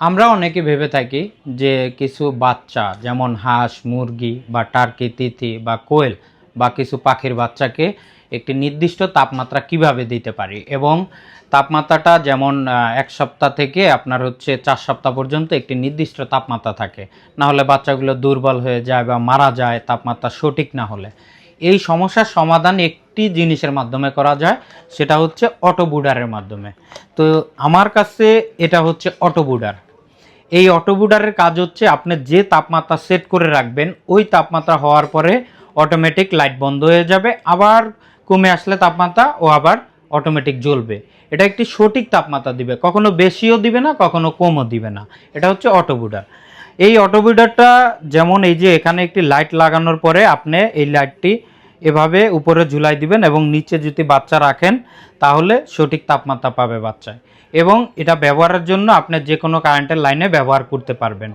আমরা অনেকে ভেবে থাকি যে কিছু বাচ্চা, যেমন হাঁস, মুরগি বা টার্কি তিথি বা কোয়েল বা কিছু পাখির বাচ্চাকে একটি নির্দিষ্ট তাপমাত্রা কীভাবে দিতে পারি এবং তাপমাত্রাটা যেমন এক সপ্তাহ থেকে আপনার হচ্ছে চার সপ্তাহ পর্যন্ত একটি নির্দিষ্ট তাপমাত্রা থাকে। না হলে বাচ্চাগুলো দুর্বল হয়ে যায় বা মারা যায়, তাপমাত্রা সঠিক না হলে। এই সমস্যার সমাধান একটি জিনিসের মাধ্যমে করা যায়, সেটা হচ্ছে অটো বুডারের মাধ্যমে। তো আমার কাছে এটা হচ্ছে অটো বুডার। এই অটোবুডারের কাজ হচ্ছে আপনি যে তাপমাত্রা সেট করে রাখবেন, ওই তাপমাত্রা হওয়ার পরে অটোমেটিক লাইট বন্ধ হয়ে যাবে, আবার কমে আসলে তাপমাত্রা ও আবার অটোমেটিক জ্বলবে। এটা একটি সঠিক তাপমাত্রা দিবে, কখনো বেশিও দিবে না, কখনো কমও দিবে না। এটা হচ্ছে অটোবুডার এই অটোবুডারটা যেমন এই যে এখানে একটি লাইট লাগানোর পরে আপনি এই লাইটটি এভাবে উপরে ঝুলাই দিবেন এবং নিচে যদি বাচ্চা রাখেন, তাহলে সঠিক তাপমাত্রা পাবে বাচ্চায়। এবং এটা ব্যবহারের জন্য আপনি যে কোনো কারেন্টের লাইনে ব্যবহার করতে পারবেন।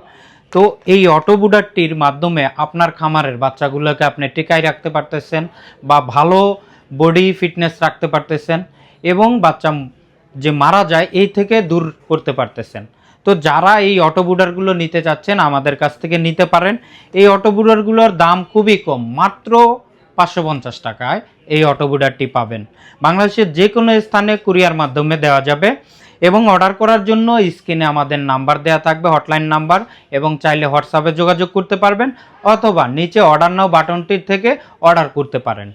তো এই অটো বুডারটির মাধ্যমে আপনার খামারের বাচ্চাগুলোকে আপনি টিকায় রাখতে পারতেছেন বা ভালো বডি ফিটনেস রাখতে পারতেছেন এবং বাচ্চা যে মারা যায়, এই থেকে দূর করতে পারতেছেন। তো যারা এই অটো বুডারগুলো নিতে চাচ্ছেন, আমাদের কাছ থেকে নিতে পারেন। এই অটো বুডারগুলোর দাম খুবই কম, মাত্র পাঁচশো পঞ্চাশ টাকায় এই অটো বুডারটি পাবেন। বাংলাদেশের যে কোনো স্থানে কুরিয়ার মাধ্যমে দেওয়া যাবে এবং অর্ডার করার জন্য স্ক্রিনে আমাদের নাম্বার দেওয়া থাকবে হটলাইন নাম্বার এবং চাইলে হোয়াটসঅ্যাপে যোগাযোগ করতে পারবেন অথবা নিচে অর্ডার নাও বাটনটির থেকে অর্ডার করতে পারেন।